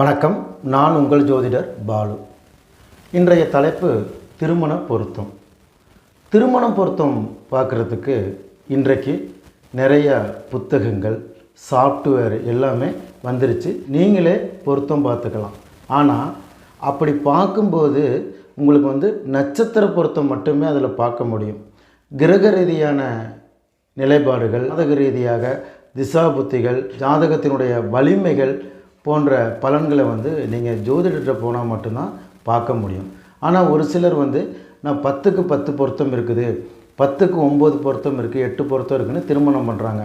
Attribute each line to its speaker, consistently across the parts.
Speaker 1: வணக்கம். நான் உங்கள் ஜோதிடர் பாலு. இன்றைய தலைப்பு திருமண பொருத்தம். திருமணம் பொருத்தம் பார்க்குறதுக்கு இன்றைக்கு நிறைய புத்தகங்கள் சாஃப்ட்வேர் எல்லாமே வந்துருச்சு. நீங்களே பொருத்தம் பார்த்துக்கலாம். ஆனால் அப்படி பார்க்கும்போது உங்களுக்கு வந்து நட்சத்திர பொருத்தம் மட்டுமே அதில் பார்க்க முடியும். கிரக ரீதியான நிலைப்பாடுகள் ஜாதக ரீதியாக திசா புத்திகள் ஜாதகத்தினுடைய வலிமைகள் போன்ற பலன்களை வந்து நீங்கள் ஜோதிடர்கிட்ட போனால் மட்டும்தான் பார்க்க முடியும். ஆனால் ஒரு சிலர் வந்து நான் பத்துக்கு பத்து பொருத்தம் இருக்குது பத்துக்கு ஒம்பது பொருத்தம் இருக்குது எட்டு பொருத்தம் இருக்குதுன்னு திருமணம் பண்ணுறாங்க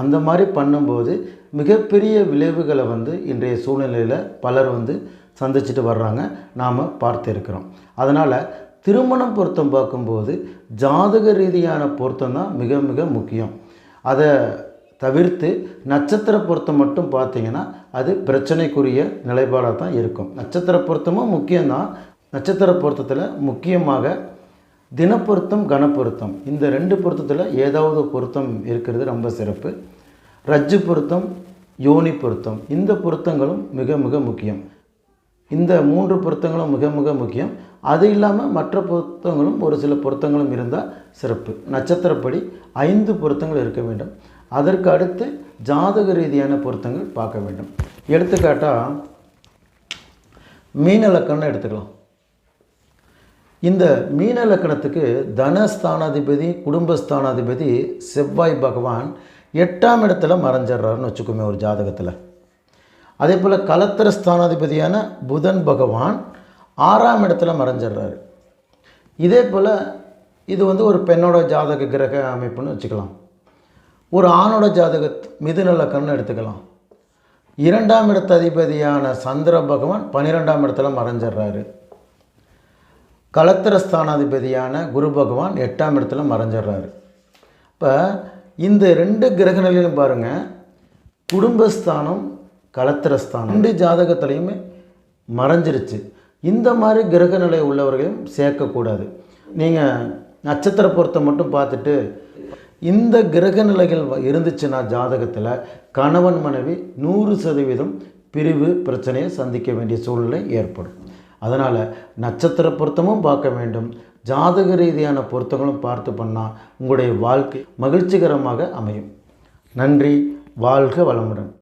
Speaker 1: அந்த மாதிரி பண்ணும்போது மிகப்பெரிய விளைவுகளை வந்து இன்றைய சூழ்நிலையில் பலர் வந்து சந்திச்சுட்டு வர்றாங்க. நாம் பார்த்துருக்கிறோம் அதனால் திருமணம் பொருத்தம் பார்க்கும்போது ஜாதக ரீதியான பொருத்தம் தான் மிக மிக முக்கியம். அதை தவிர்த்து நட்சத்திர பொருத்தம் மட்டும் பார்த்தீங்கன்னா அது பிரச்சனைக்குரிய நிலைப்பாடாக தான் இருக்கும். நட்சத்திர பொருத்தமும் முக்கியம்தான். நட்சத்திர பொருத்தத்தில் முக்கியமாக தினப்பொருத்தம் கனப்பொருத்தம். இந்த ரெண்டு பொருத்தத்தில் ஏதாவது பொருத்தம் இருக்கிறது ரொம்ப சிறப்பு. ரஜ்ஜு பொருத்தம் யோனி பொருத்தம். இந்த பொருத்தங்களும் மிக மிக முக்கியம். இந்த மூன்று பொருத்தங்களும் மிக மிக முக்கியம். அது இல்லாமல் மற்ற பொருத்தங்களும் ஒரு சில பொருத்தங்களும் இருந்தால் சிறப்பு. நட்சத்திரப்படி ஐந்து பொருத்தங்கள் இருக்க வேண்டும். அதற்கு அடுத்து ஜாதக ரீதியான பொருத்தங்கள் பார்க்க வேண்டும். எடுத்துக்காட்டால் மீன லக்கணம் எடுத்துக்கலாம். இந்த மீன லக்கணத்துக்கு தனஸ்தானாதிபதி குடும்பஸ்தானாதிபதி செவ்வாய் பகவான் எட்டாம் இடத்துல மறைஞ்சிட்றாருன்னு வச்சுக்கோமே ஒரு ஜாதகத்தில். அதே போல் கலத்திர ஸ்தானாதிபதியான புதன் பகவான் ஆறாம் இடத்துல மறைஞ்சிடுறாரு. இதே போல் இது வந்து ஒரு பெண்ணோட ஜாதக கிரக அமைப்புன்னு வச்சுக்கலாம். ஒரு ஆணோட ஜாதக மிதுன லக்கணம்னு எடுத்துக்கலாம். இரண்டாம் இடத்த அதிபதியான சந்திர பகவான் பன்னிரெண்டாம் இடத்துல மறைஞ்சிடுறாரு கலத்திரஸ்தானாதிபதியான குரு பகவான் எட்டாம் இடத்துல மறைஞ்சிடுறாரு இப்போ இந்த ரெண்டு கிரக நிலையிலும் பாருங்கள் குடும்பஸ்தானம் கலத்திரஸ்தானம் ரெண்டு ஜாதகத்துலேயுமே மறைஞ்சிருச்சு. இந்த மாதிரி கிரக நிலை உள்ளவர்களையும் சேர்க்கக்கூடாது. நீங்கள் நட்சத்திர பொருத்தம் மட்டும் பார்த்துட்டு இந்த கிரக நிலைகள் வ- இருந்துச்சுன்னா ஜாதகத்தில் கணவன் மனைவி நூறு சதவீதம் பிரிவு பிரச்சனையை சந்திக்க வேண்டிய சூழ்நிலை ஏற்படும். அதனால் நட்சத்திர பொருத்தமும் பார்க்க வேண்டும். ஜாதக ரீதியான பொருத்தங்களும் பார்த்து பண்ணால் உங்களுடைய வாழ்க்கை மகிழ்ச்சிகரமாக அமையும். நன்றி. வாழ்க வளமுடன்.